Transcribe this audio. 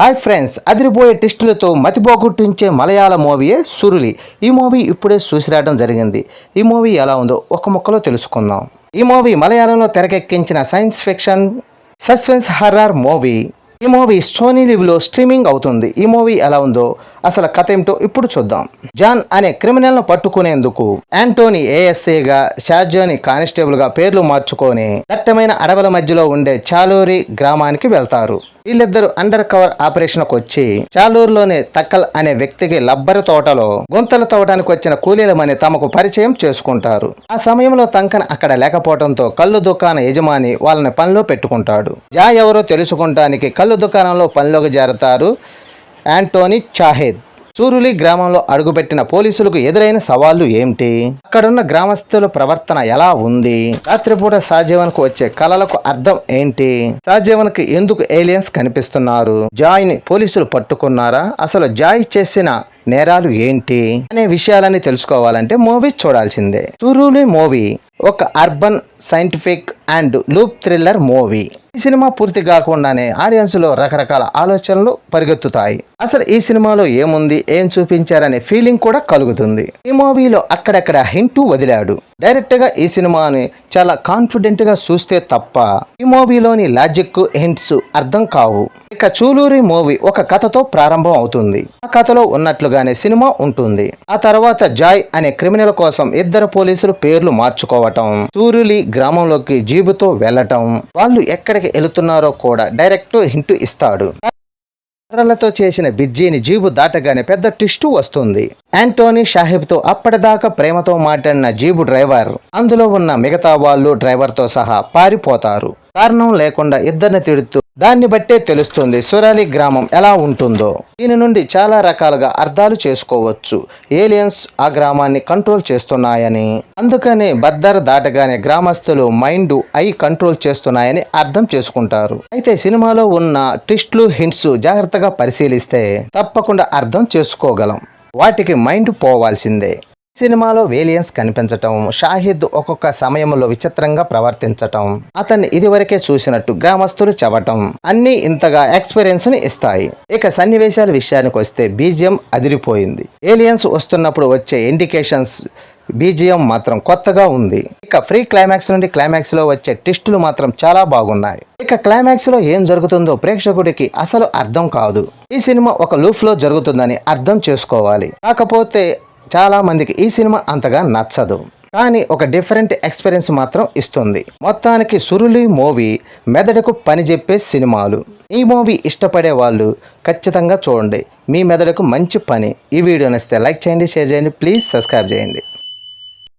Hi friends అదిరిపోయే టెస్టులతో మతిపోగొట్టించే మలయాళ మూవీయే సురులి. ఈ movie ఇప్పుడే చూసి రావడం జరిగింది. ఈ మూవీ ఎలా ఉందో ఒక ముక్కలో తెలుసుకుందాం. ఈ మూవీ మలయాళంలో తెరకెక్కించిన science fiction suspense horror movie. ఈ మూవీ సోనీ లివ్లో స్ట్రీమింగ్ అవుతుంది. ఈ మూవీ ఎలా ఉందో అసలు కథ ఏమిటో ఇప్పుడు చూద్దాం. జాన్ అనే క్రిమినల్ను పట్టుకునేందుకు యాంటోనీ ఏఎస్ఏగా షాజోని కానిస్టేబుల్గా పేర్లు మార్చుకొని దట్టమైన అడవుల మధ్యలో ఉండే చాలూరి గ్రామానికి వెళ్తారు. వీళ్ళిద్దరు అండర్ కవర్ ఆపరేషన్కి వచ్చి చాలూరులోని తక్కల్ అనే వ్యక్తికి లబ్బరి తోటలో గుంతలు తవ్వడానికి వచ్చిన కూలీలమని తమకు పరిచయం చేసుకుంటారు. ఆ సమయంలో తంకన్ అక్కడ లేకపోవడంతో కళ్ళు దుకాణ యజమాని వాళ్ళని పనిలో పెట్టుకుంటాడు. జా ఎవరో తెలుసుకుంటానికి కళ్ళు దుకాణంలో పనిలోకి చేరతారు. యాంటోనీ చాహెద్. సూరులి గ్రామంలో అడుగుపెట్టిన పోలీసులకు ఎదురైన సవాళ్ళు ఏమిటి? అక్కడున్న గ్రామస్తుల ప్రవర్తన ఎలా ఉంది? రాత్రిపూట సహజీవన్కు వచ్చే కళలకు అర్థం ఏంటి? సహజీవన్కి ఎందుకు ఏలియన్స్ కనిపిస్తున్నారు? జాయ్ని పోలీసులు పట్టుకున్నారా? అసలు జాయ్ చేసిన నేరాలు ఏంటి అనే విషయాలని తెలుసుకోవాలంటే మూవీ చూడాల్సిందే. తురులి మూవీ ఒక urban scientific and loop thriller movie. ఈ సినిమా పూర్తి కాకుండానే ఆడియన్స్లో రకరకాల ఆలోచనలు పరిగెత్తుతాయి. అసలు ఈ సినిమాలో ఏముంది ఏం చూపించారనే ఫీలింగ్ కూడా కలుగుతుంది. ఈ మూవీలో అక్కడక్కడ హింటూ వదిలాడు. డైరెక్ట్గా ఈ సినిమాని చాలా కాన్ఫిడెంట్గా చూస్తే తప్ప ఈ మూవీలోని లాజిక్ హింట్స్ అర్థం కావు. ఇక చూలూరి మూవీ ఒక కథతో ప్రారంభం అవుతుంది. ఆ కథలో ఉన్నట్లు ఉన్నట్లుగానే సినిమా ఉంటుంది. ఆ తర్వాత జాయ్ అనే క్రిమినల్ కోసం ఇద్దరు పోలీసులు పేర్లు మార్చుకోవటం. సూర్యులి గ్రామంలోకి జీబుతో వెళ్ళటం. వాళ్ళు ఎక్కడికి వెళుతున్నారో కూడా డైరెక్ట్ హింట్ ఇస్తాడు. కర్రలతో చేసిన బిజ్జీని జీబు దాటగానే పెద్ద ట్విస్టు వస్తుంది. యాంటోనీ షాహిబ్తో అప్పటిదాకా ప్రేమతో మాట్లాడిన జీబు డ్రైవర్. అందులో ఉన్న మిగతా వాళ్ళు డ్రైవర్తో సహా పారిపోతారు. కారణం లేకుండా ఇద్దరిని తిడుతూ దాన్ని బట్టే తెలుస్తుంది సురాలి గ్రామం ఎలా ఉంటుందో. దీని నుండి చాలా రకాలుగా అర్థాలు చేసుకోవచ్చు. ఏలియన్స్ ఆ గ్రామాన్ని కంట్రోల్ చేస్తున్నాయని అందుకనే బద్దర్ దాటగానే గ్రామస్తులు మైండ్ ఐ కంట్రోల్ చేస్తున్నాయని అర్థం చేసుకుంటారు. అయితే సినిమాలో ఉన్న ట్విస్ట్లు హింట్స్ జాగ్రత్తగా పరిశీలిస్తే తప్పకుండా అర్థం చేసుకోగలం. వాటికి మైండ్ పోవాల్సిందే. సినిమాలో వేలియన్స్ కనిపించటం షాహిద్ ఒక్కొక్క సమయంలో విచిత్రంగా ప్రవర్తించటం అతన్ని ఇదివరకే చూసినట్టు గ్రామస్తులు చవటం అన్నీ ఇంతగా ఎక్స్పీరియన్స్ని ఇస్తాయి. ఇక సన్నివేశాల విషయానికి వస్తే బీజియం అదిరిపోయింది. ఏలియన్స్ వస్తున్నప్పుడు వచ్చే ఇండికేషన్స్ బీజియం మాత్రం కొత్తగా ఉంది. ఇక ఫ్రీ క్లైమాక్స్ నుండి క్లైమాక్స్లో వచ్చే టెస్టులు మాత్రం చాలా బాగున్నాయి. ఇక క్లైమాక్స్లో ఏం జరుగుతుందో ప్రేక్షకుడికి అసలు అర్థం కాదు. ఈ సినిమా ఒక లూఫ్లో జరుగుతుందని అర్థం చేసుకోవాలి. కాకపోతే చాలామందికి ఈ సినిమా అంతగా నచ్చదు. కానీ ఒక డిఫరెంట్ ఎక్స్పీరియన్స్ మాత్రం ఇస్తుంది. మొత్తానికి సురులి మూవీ మెదడుకు పని చెప్పే సినిమాలు. ఈ మూవీ ఇష్టపడే వాళ్ళు ఖచ్చితంగా చూడండి. మీ మెదడుకు మంచి పని. ఈ వీడియో నచ్చితే లైక్ చేయండి షేర్ చేయండి. ప్లీజ్ సబ్స్క్రైబ్ చేయండి.